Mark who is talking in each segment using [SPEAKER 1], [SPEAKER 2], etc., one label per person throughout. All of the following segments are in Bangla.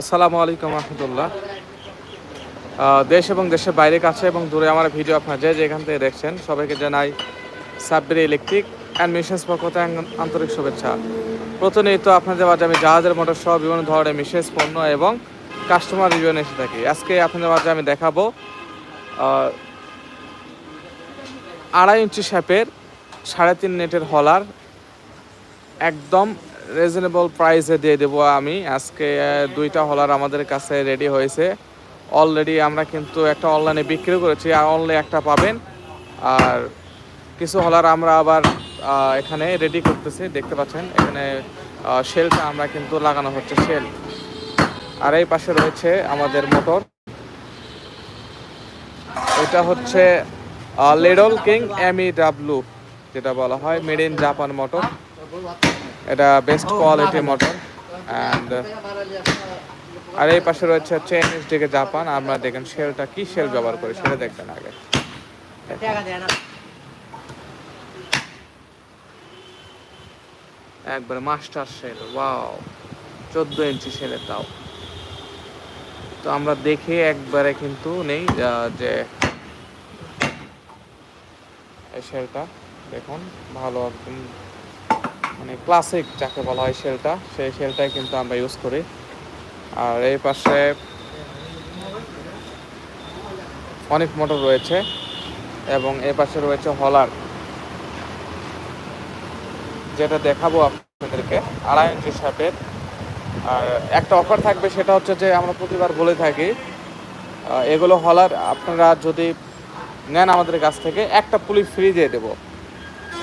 [SPEAKER 1] আসসালামু আলাইকুম রহমতুল্লাহ। দেশ এবং দেশের বাইরে কাছে এবং দূরে আমার ভিডিও আপনারা যে যেখান থেকে দেখছেন, সবাইকে জানাই সাব্বির ইলেকট্রিক অ্যান্ড মিশনস পক্ষ থেকে আন্তরিক শুভেচ্ছা। প্রতিনিয়ত আপনাদের মাঝে আমি জাহাজের মোটর সহ বিভিন্ন ধরনের মিশেস পণ্য এবং কাস্টমার রিভিউ এসে থাকি। আজকে আপনাদের মাঝে আমি দেখাবো আড়াই ইঞ্চি শ্যাপের সাড়ে তিন নেটের হলার একদম রিজনেবল প্রাইসে দিয়ে দেবো আমি। আজকে দুইটা হলার আমাদের কাছে রেডি হয়েছে। অলরেডি আমরা কিন্তু একটা অনলাইনে বিক্রি করেছি, আর অনলাইনে একটা পাবেন। আর কিছু হলার আমরা আবার এখানে রেডি করতেছি, দেখতে পাচ্ছেন। এখানে শেলটা আমরা কিন্তু লাগানো হচ্ছে শেল আর এই পাশে রয়েছে আমাদের মোটর এটা হচ্ছে লেডল কিং এমই ডাব্লু যেটা বলা হয় মেড ইন জাপান মোটর এটা বেস্ট কোয়ালিটি মোটর অ্যান্ড আর এই পাশে রয়েছে হচ্ছে এনএসডিকে জাপান আমরা দেখেন শেলটা কি শেল ব্যবহার করি সেটা দেখবেন আগে। একবার মাস্টার শেল ওয়াও চোদ্দ ইঞ্চি শেলের তাও। তো আমরা দেখে একবারে কিন্তু নেই যে এই শেলটা দেখুন ভালো একদম মানে ক্লাসিক যাকে বলা হয় শেলটা সেই শেলটাই কিন্তু আমরা ইউজ করি। আর এই পাশে অনেক মোটর রয়েছে এবং এই পাশে রয়েছে হলার যেটা দেখাবো আপনাদেরকে, আড়াই ইঞ্চি শার্টের আর একটা অফার থাকবে, সেটা হচ্ছে যে আমরা প্রতিবার বলে থাকি এগুলো হলার আপনারা যদি নেন আমাদের কাছ থেকে, একটা পুলি ফ্রি দিয়ে দেবো।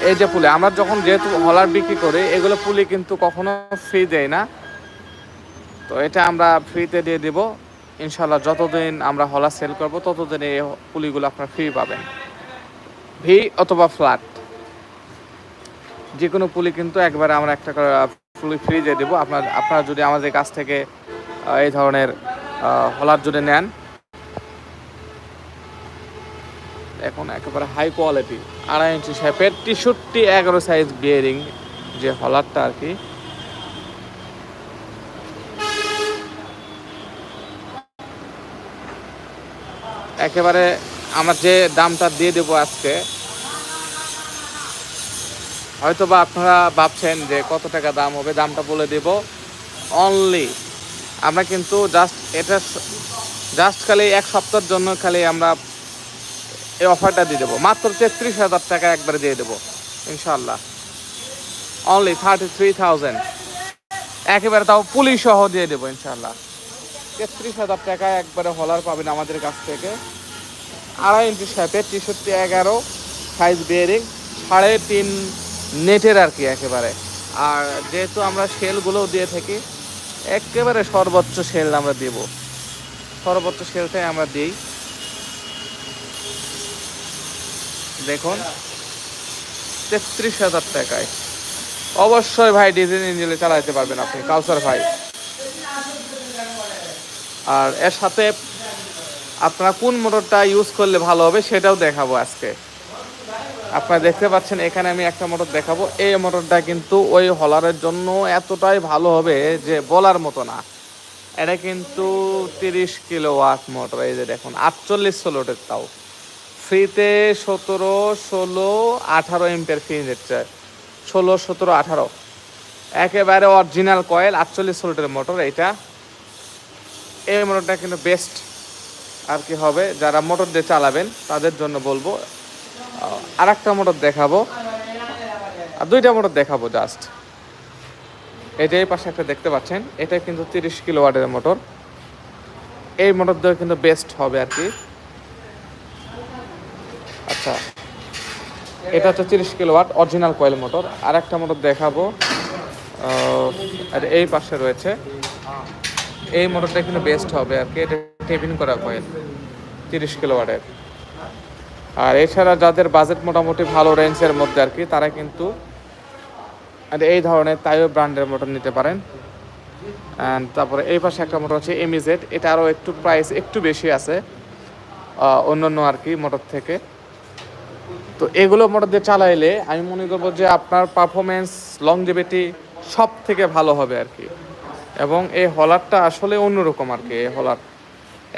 [SPEAKER 1] এই যে পুলি, আমরা যখন যেহেতু হলার বিক্রি করি, এগুলো পুলি কিন্তু কখনো ফ্রি দেয় না। তো এটা আমরা ফ্রিতে দিয়ে দিব। ইনশাল্লাহ যতদিন আমরা হলা সেল করব, ততদিন এই পুলিগুলো আপনারা ফ্রি পাবেন। ভি অথবা ফ্ল্যাট যে কোনো পুলি কিন্তু একবারে আমরা একটা করে পুলি ফ্রি দিয়ে দেবো। আপনার, আপনারা যদি আমাদের কাছ থেকে এই ধরনের হলার যদি নেন এখন একেবারে হাই কোয়ালিটি আড়াই ইঞ্চি শেপের তেষট্টি এগারো সাইজ বিয়ারিং যে হলারটা আর কি। একেবারে আমার যে দামটা দিয়ে দেবো আজকে হয়তো বা আপনারা ভাবছেন যে কত টাকা দাম হবে, দামটা বলে দেব। অনলি আমরা কিন্তু জাস্ট এটা জাস্ট খালি এক সপ্তাহের জন্য খালি আমরা এই অফারটা দিয়ে দেবো। মাত্র তেত্রিশ হাজার টাকা একবারে দিয়ে দেবো। ইনশাল্লাহ অনলি থার্টি থ্রি থাউজেন্ড একেবারে তাও পুলিশ সহ দিয়ে দেবো ইনশাল্লাহ তেত্রিশ হাজার টাকা একবারে হলার পাবেন আমাদের কাছ থেকে। আড়াই ইঞ্চি শ্যাপে তেষট্টি এগারো সাইজ বিয়ারিং সাড়ে তিন নেটের আর কি একেবারে। আর যেহেতু আমরা সেলগুলোও দিয়ে থাকি, একেবারে সর্বোচ্চ সেল আমরা দেব। সর্বোচ্চ সেলটাই আমরা দিই। দেখুন, তেত্রিশ হাজার টাকায়। অবশ্যই ভাই, ডিজেল ইঞ্জিনে চালাইতে পারবেন আপনি কাউসার ভাই। আর এর সাথে আপনারা কোন মোটরটা ইউজ করলে ভালো হবে সেটাও দেখাবো আজকে। আপনারা দেখতে পাচ্ছেন, এখানে আমি একটা মোটর দেখাবো। এই মোটরটা কিন্তু ওই হলারের জন্য এতটাই ভালো হবে যে বলার মতো না। এটা কিন্তু তিরিশ কিলো ওয়াট মোটর, এই যে দেখুন, আটচল্লিশ ষোলোটের তাও। ফ্রিতে সতেরো, ষোলো, আঠারো এমপের ফ্রি দিচ্ছে ষোলো, সতেরো, আঠারো। একেবারে অরিজিনাল কয়েল আটচল্লিশ ষোলোটের মোটর এইটা। এই মোটরটা কিন্তু বেস্ট আর কি হবে, যারা মোটর দিয়ে চালাবেন, তাদের জন্য বলব। আর একটা মোটর দেখাবো। আর দুইটা মোটর দেখাবো জাস্ট এটা এই পাশে একটা দেখতে পাচ্ছেন, এটা কিন্তু তিরিশ কিলো ওয়াটের মোটর এই মোটর দিয়ে কিন্তু বেস্ট হবে আর কি। আচ্ছা। এটা হচ্ছে তিরিশ kilo watt original coil motor. আর একটা মোটর দেখাবো। আর এই পাশে রয়েছে। এই মোটরটা কিন্তু বেস্ট হবে আর কি। এটা টেবিন করা কয়েল তিরিশ কিলো ওয়াটের আর এছাড়া যাদের বাজেট মোটামুটি ভালো রেঞ্জের মধ্যে আর কি তারা কিন্তু আর এই ধরনের তাইও ব্র্যান্ডের মোটর নিতে পারেন। অ্যান্ড তারপরে এই পাশে একটা মোটর হচ্ছে এমিজেড এটা আরও একটু প্রাইস একটু বেশি আছে আহ, অন্যান্য আর কি মোটর থেকে। তো এগুলো মোটর দিয়ে চালাইলে আমি মনে করব যে আপনার পারফরমেন্স লংজিভিটি সব থেকে ভালো হবে আর কি। এবং এই হলারটা আসলে অন্যরকম আর কি, এই হলার।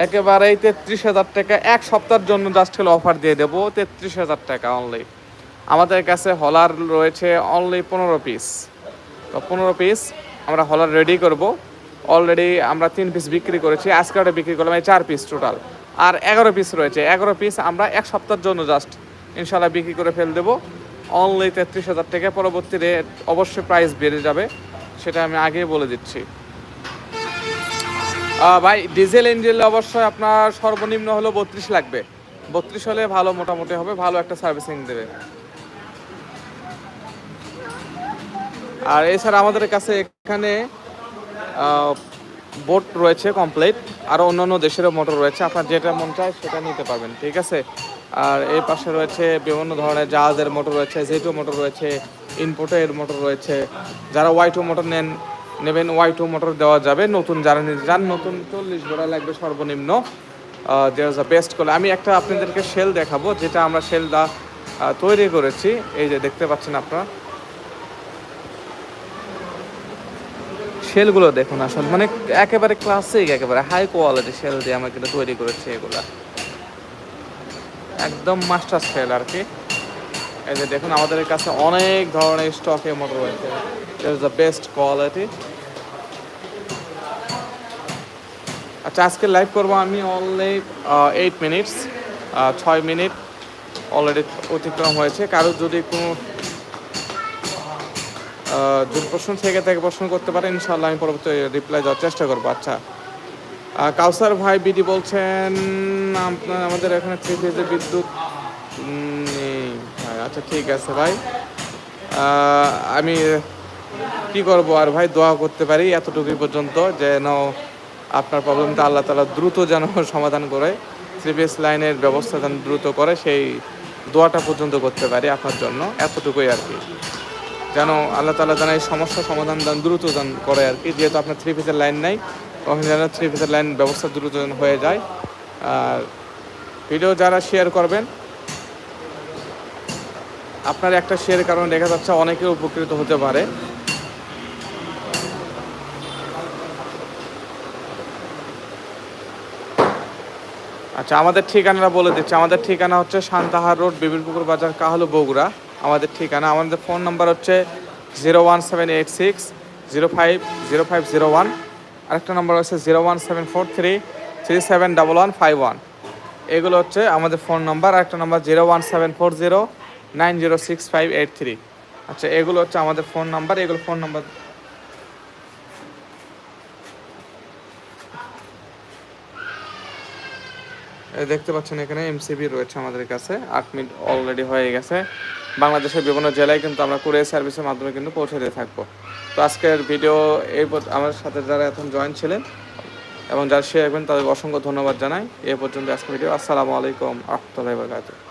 [SPEAKER 1] একেবারেই তেত্রিশ হাজার টাকা এক সপ্তাহের জন্য জাস্ট হলো অফার দিয়ে দেবো, তেত্রিশ হাজার টাকা অনলি আমাদের কাছে হলার রয়েছে অনলি পনেরো পিস তো পনেরো পিস আমরা হলার রেডি করব। অলরেডি আমরা তিন পিস বিক্রি করেছি, আজকে বিক্রি করলাম, এই চার পিস টোটাল আর এগারো পিস রয়েছে, এগারো পিস আমরা এক সপ্তাহের জন্য জাস্ট ইনশাল্লাহ বিক্রি করে ফেল দেবো। অনলি তেত্রিশ হাজার টাকা, পরবর্তী রেট অবশ্যই প্রাইস বেড়ে যাবে, সেটা আমি আগেই বলে দিচ্ছি। ভাই ডিজেল ইঞ্জিন অবশ্যই আপনার সর্বনিম্ন হলো বত্রিশ লাগবে। বত্রিশ হলে ভালো মোটামুটি হবে, ভালো একটা সার্ভিসিং দেবে। আর এছাড়া আমাদের কাছে এখানে বোট রয়েছে কমপ্লিট আরও অন্যান্য দেশেরও মোটর রয়েছে। আপনার যেটা মন চায় সেটা নিতে পারবেন, ঠিক আছে? আর এই পাশে রয়েছে বিভিন্ন ধরনের জাহাজের মোটর রয়েছে জেটু মোটর রয়েছে ইনপোর্টের মোটর রয়েছে। যারা ওয়াই টু মোটর নেন, নেবেন ওয়াই টু মোটর দেওয়া যাবে। নতুন যারা নিতে যান নতুন চল্লিশ ঘোড়া লাগবে সর্বনিম্ন। দেওয়া যা বেস্ট করে আমি একটা আপনাদেরকে শেল দেখাবো, যেটা আমরা শেলটা তৈরি করেছি। এই যে দেখতে পাচ্ছেন আপনারা। শেলগুলো দেখুন আসলে মানে একেবারে ক্লাসিক একেবারে হাই কোয়ালিটি শেল দিয়ে আমরা কিন্তু তৈরি করেছি এগুলা। একদম মাস্টার শেল আর কি। এই যে দেখুন, আমাদের কাছে অনেক ধরনের স্টকে মোটর রয়েছে। ইজ দ্য বেস্ট কোয়ালিটি আচ্ছা আজকে লাইভ করব আমি অনলি এইট মিনিটস ছয় মিনিট অলরেডি অতিক্রম হয়েছে। কারও যদি কোনো যদি প্রশ্ন থেকে থাকে, প্রশ্ন করতে পারেন ইনশাল্লাহ আমি পরবর্তী রিপ্লাই দেওয়ার চেষ্টা করব। আচ্ছা। কাউসার ভাই, বিডি বলছেন, আপনার, আমাদের এখানে থ্রি ফেজের বিদ্যুৎ নেই। আচ্ছা ঠিক আছে ভাই। আমি কি করব আর ভাই, দোয়া করতে পারি এতটুকুই পর্যন্ত যেন আপনার প্রবলেমটা আল্লাহ তালা দ্রুত যেন সমাধান করে, থ্রি ফেজ লাইনের ব্যবস্থা যেন দ্রুত করে, সেই দোয়াটা পর্যন্ত করতে পারি আপনার জন্য, এতটুকুই আর কি। যেন আল্লাহ তালা যেন এই সমস্যার সমাধান দান দ্রুত দান করে আর কি। যেহেতু আপনার থ্রি পিসের লাইন নাই, তখন যেন থ্রি পিসের লাইন ব্যবস্থা দ্রুত হয়ে যায়। আর ভিডিও যারা শেয়ার করবেন, আপনার একটা শেয়ারের কারণে দেখা যাচ্ছে অনেকে উপকৃত হতে পারে। আচ্ছা আমাদের ঠিকানাটা বলে দিচ্ছি। আমাদের ঠিকানা হচ্ছে শান্তাহার রোড, বিবিরপুকুর বাজার, কাহলু, বগুড়া। আমাদের ঠিকানা, আমাদের ফোন নাম্বার হচ্ছে zero one seven eight six zero five zero five zero one আরেকটা নাম্বার হচ্ছে zero one seven four three three seven double one five one এগুলো হচ্ছে আমাদের ফোন নাম্বার আরেকটা number zero one seven four zero nine zero six five eight three আচ্ছা এগুলো হচ্ছে আমাদের ফোন নাম্বার এগুলো ফোন নাম্বার দেখতে পাচ্ছেন এখানে এমসিবি রয়েছে আমাদের কাছে, আট মিনিট অলরেডি হয়ে গেছে। বাংলাদেশের বিভিন্ন জেলায় কিন্তু আমরা কুরিয়ার সার্ভিসের মাধ্যমে কিন্তু পৌঁছে দিয়ে থাকব। তো আজকের ভিডিও এই আমার সাথে যারা এখন জয়েন ছিলেন এবং যারা শেয়ার করবেন তাদের অসংখ্য ধন্যবাদ জানাই। এ পর্যন্ত আজকের ভিডিও। আসসালামু আলাইকুম আহমতুল্লাহ